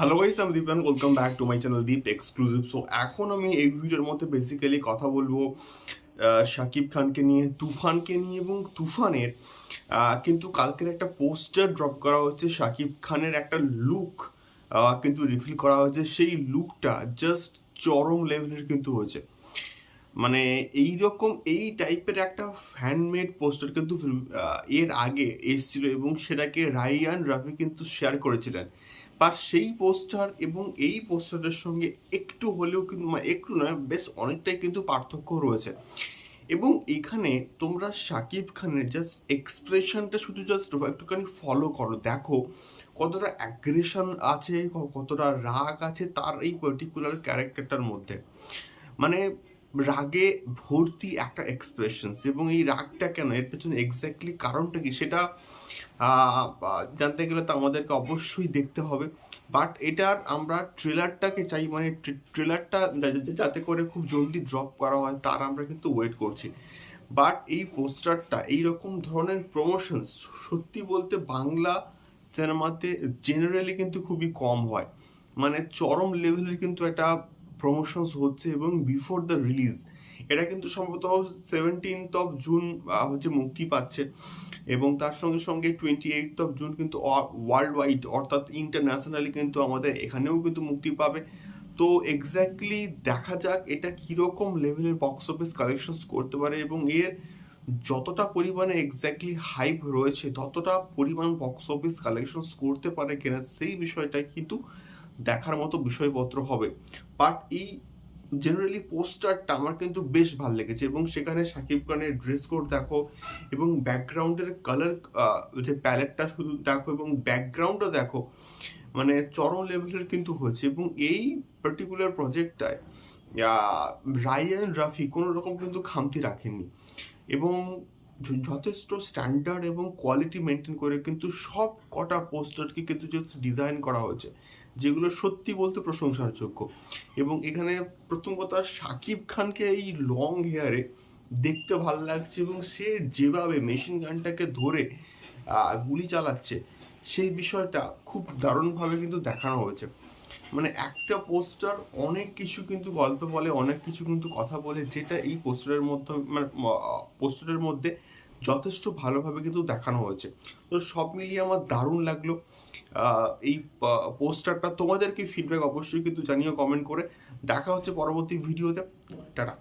Hello guys আমি Dipan welcome back to my channel Deep exclusive so এখন আমি এই ভিডিওর মধ্যে বেসিক্যালি কথা বলব শাকিব খানকে নিয়ে, তুফানকে নিয়ে এবং তুফানের কিন্তু কালকের একটা পোস্টার ড্রপ করা হচ্ছে শাকিব খানের একটা লুক কিন্তু রিফিল করা হয়েছে। সেই লুকটা জাস্ট চরম লেভেলের কিন্তু হয়েছে। মানে এই রকম এই টাইপের একটা ফ্যানমেড পোস্টার কিন্তু এর আগে এসেছিল এবং সেটাকে রাইয়ান রাফি কিন্তু শেয়ার করেছিলেন। বাট সেই পোস্টার এবং এই পোস্টারের সঙ্গে একটু হলেও কিন্তু মানে একটু নয়, বেশ অনেকটাই কিন্তু পার্থক্য রয়েছে। এবং এখানে তোমরা শাকিব খানের জাস্ট এক্সপ্রেশনটা শুধু জাস্ট একটুখানি ফলো করো। দেখো কতটা অ্যাগ্রেশন আছে কতটা রাগ আছে তার এই পার্টিকুলার ক্যারেক্টারটার মধ্যে। মানে রাগে ভর্তি একটা এক্সপ্রেশনস এবং এই রাগটা কেন, এর পেছনে এক্স্যাক্টলি কারণটা কি সেটা জানতে গেলে তো আমাদেরকে অবশ্যই দেখতে হবে। বাট এটার আমরা ট্রেলারটাকে চাই মানে ট্রেলারটা যাতে করে খুব জলদি ড্রপ করা হয়, তার আমরা কিন্তু ওয়েট করছি। বাট এই পোস্টারটা এইরকম ধরনের প্রমোশনস সত্যি বলতে বাংলা সিনেমাতে জেনারেলি কিন্তু খুবই কম হয়। মানে চরম লেভেলের কিন্তু একটা প্রমোশনস হচ্ছে এবং বিফোর দ্য রিলিজ এটা কিন্তু সম্ভবত সেভেন্টিন্থ অফ জুন হচ্ছে মুক্তি পাচ্ছে। এবং তার সঙ্গে সঙ্গে টোয়েন্টি এইট অফ জুন কিন্তু ওয়ার্ল্ড ওয়াইড অর্থাৎ ইন্টারন্যাশনালি কিন্তু আমাদের এখানেও কিন্তু মুক্তি পাবে। তো এক্স্যাক্টলি দেখা যাক এটা কীরকম লেভেলের বক্স অফিস কালেকশনস করতে পারে এবং এর যতটা পরিমাণে এক্স্যাক্টলি হাইপ রয়েছে, ততটা পরিমাণ বক্স অফিস কালেকশনস করতে পারে কিনা, সেই বিষয়টাই কিন্তু দেখার মতো বিষয়পত্র হবে। বাট এই জেনারেলি পোস্টারটা আমার কিন্তু বেশ ভালো লেগেছে এবং সেখানে শাকিব খানের ড্রেস কোড দেখো এবং ব্যাকগ্রাউন্ডের কালার যে প্যালেটটা শুধু দেখো এবং ব্যাকগ্রাউন্ডও দেখো মানে চরম লেভেলের কিন্তু হয়েছে এবং এই পার্টিকুলার প্রজেক্টটায় রায়ান রাফি কোনো রকম কিন্তু খামতি রাখেননি এবং যথেষ্ট স্ট্যান্ডার্ড এবং কোয়ালিটি মেনটেন করে কিন্তু সব কটা পোস্টারকে কিন্তু জাস্ট ডিজাইন করা হয়েছে, যেগুলো সত্যি বলতে প্রশংসার যোগ্য এবং এখানে প্রথম কথা শাকিব খানকে এই লং হেয়ারে দেখতে ভালো লাগছে এবং সে যেভাবে মেশিন গানটাকে ধরে গুলি চালাচ্ছে, সেই বিষয়টা খুব দারুণভাবে কিন্তু দেখানো হয়েছে। মানে একটা পোস্টার অনেক কিছু কিন্তু গল্প বলে, অনেক কিছু কিন্তু কথা বলে, যেটা এই পোস্টারের মধ্যে মানে পোস্টারের মধ্যে যথেষ্ট ভালোভাবে কিন্তু দেখানো হয়েছে। তো সব মিলিয়ে আমার দারুণ লাগল। এই পোস্টারটা তোমাদের কি ফিডব্যাক অবশ্যই কিন্তু জানিও কমেন্ট করে। দেখা হচ্ছে পরবর্তী ভিডিওতে টাটা।